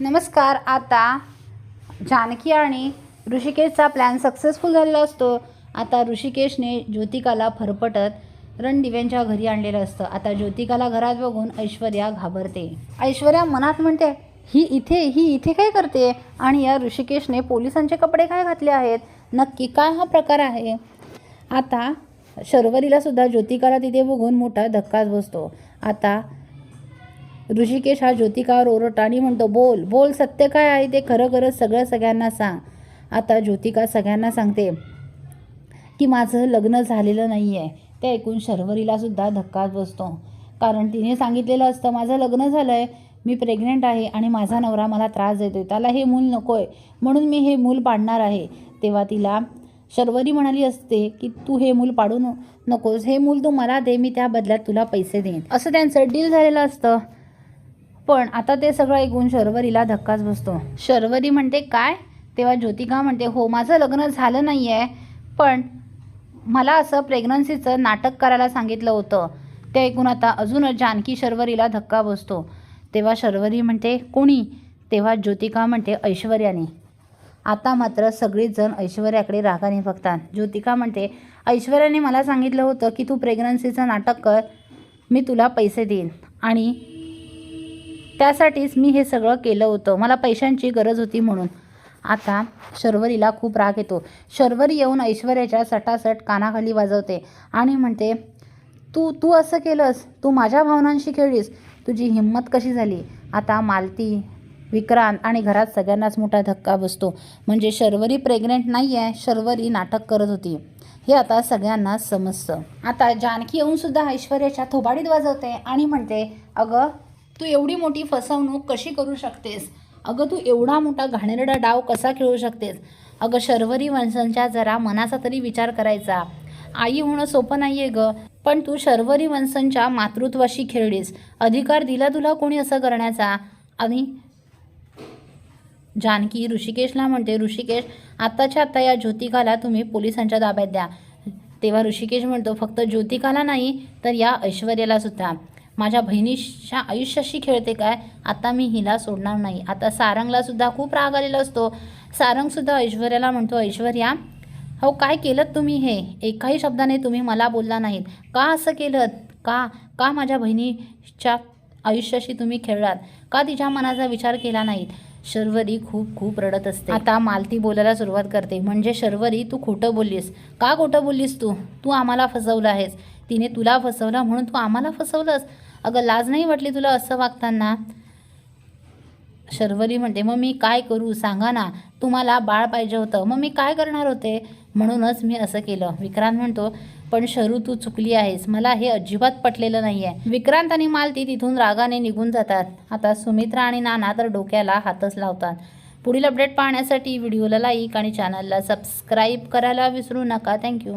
नमस्कार आता जानकी आणि ऋषिकेशचा प्लॅन सक्सेसफुल झालेला असतो. आता ऋषिकेशने ज्योतिकाला फरफटत रणदिव्यांच्या घरी आणलेलं असतं. आता ज्योतिकाला घरात बघून ऐश्वर्या घाबरते. ऐश्वर्या मनात म्हणते ही इथे ही इथे काय करते? आणि या ऋषिकेशने पोलिसांचे कपडे काय घातले आहेत? नक्की काय हा प्रकार आहे? आता शर्वरीला सुद्धा ज्योतिकाला तिथे बघून मोठा धक्काच बसतो. आता ऋषिकेश हा ज्योतिकावर ओरडतो आणि म्हणतो बोल बोल सत्य काय आहे ते खरं खरं सगळं सगळ्यांना सांग. आता ज्योतिका सगळ्यांना सांगते की माझं लग्न झालेलं नाही आहे ते ऐकून शर्वरीला सुद्धा धक्काच बसतो. कारण तिने सांगितलेलं असतं माझं लग्न झालं आहे मी प्रेग्नेंट आहे आणि माझा नवरा मला त्रास देतोय. त्याला हे मूल नको आहे म्हणून मी हे मूल पाडणार आहे. तेव्हा तिला शर्वरी म्हणाली असते की तू हे मूल पाडू नकोस हे मूल तू मला दे मी त्या बदल्यात तुला पैसे देईन. असं त्यांचं डील झालेलं असतं. पण आता ते सगळं ऐकून शर्वरीला धक्काच बसतो. शर्वरी म्हणते काय? तेव्हा ज्योतिका म्हणते हो माझं लग्न झालं नाही आहे पण मला असं प्रेग्नन्सीचं नाटक करायला सांगितलं होतं. ते ऐकून आता अजूनच जानकी शर्वरीला धक्का बसतो. तेव्हा शर्वरी म्हणते कोणी? तेव्हा ज्योतिका म्हणते ऐश्वर्याने. आता मात्र सगळीच जण ऐश्वर्याकडे रागाने बघतात. ज्योतिका म्हणते ऐश्वर्याने मला सांगितलं होतं की तू प्रेग्नन्सीचं नाटक कर मी तुला पैसे देईन. आणि त्यासाठीच मी हे सगळं केलं होतं. मला पैशांची गरज होती म्हणून. आता शर्वरीला खूप राग येतो. शर्वरी येऊन ऐश्वर्याच्या सटासट कानाखाली वाजवते आणि म्हणते तू तू असं केलंस? तू माझ्या भावनांशी खेळलीस? तुझी हिंमत कशी झाली? आता मालती विक्रांत आणि घरात सगळ्यांनाच मोठा धक्का बसतो. म्हणजे शर्वरी प्रेग्नेंट नाही आहे शर्वरी नाटक करत होती. हे आता सगळ्यांना समजतं. आता जानकी येऊन सुद्धा ऐश्वर्याच्या थोबाडीत वाजवते आणि म्हणते अगं तू एवढी मोठी फसवणूक कशी करू शकतेस? अगं तू एवढा मोठा घाणेरडा डाव कसा खेळू शकतेस? अगं शर्वरी वंशांच्या जरा मनाचा तरी विचार करायचा. आई होणं सोपं नाही आहे गं पण तू शर्वरी वंशांच्या मातृत्वाशी खेळलीस. अधिकार दिला तुला कोणी असं करण्याचा? आणि जानकी ऋषिकेशला म्हणते ऋषिकेश आत्ताच्या आत्ता या ज्योतिकाला तुम्ही पोलिसांच्या ताब्यात द्या. तेव्हा ऋषिकेश म्हणतो फक्त ज्योतिकाला नाही तर या ऐश्वर्याला सुद्धा. माझ्या बहिणीच्या आयुष्याशी खेळते काय? आता मी हिला सोडणार नाही. आता सारंगला सुद्धा खूप राग आलेला असतो. सारंगसुद्धा ऐश्वर्याला म्हणतो ऐश्वर्या हो काय केलं तुम्ही हे? एकाही शब्दाने तुम्ही मला बोलला नाहीत. का असं केलं का? का माझ्या बहिणीच्या आयुष्याशी तुम्ही खेळलात? का तिच्या मनाचा विचार केला नाहीत? शर्वरी खूप खूप रडत असते. आता मालती बोलायला सुरुवात करते. म्हणजे शर्वरी तू खोटं बोललीस. का खोटं बोललीस तू? तू आम्हाला फसवलं आहेस. तिने तुला फसवलं म्हणून तू आम्हाला फसवलंस. अगं लाज नाही वाटली तुला असं वागताना? शर्वरी म्हणते मग मी काय करू? सांगा ना. तुम्हाला बाळ पाहिजे होतं. मग मी काय करणार होते? म्हणूनच मी असं केलं. विक्रांत म्हणतो पण शरू तू चुकली आहेस. मला हे अजिबात पटलेलं नाही आहे विक्रांत आणि मालती तिथून रागाने निघून जातात. आता सुमित्रा आणि नाना तर डोक्याला हातच लावतात. पुढील अपडेट पाहण्यासाठी व्हिडिओला लाईक आणि चॅनलला सबस्क्राईब करायला विसरू नका. थँक्यू.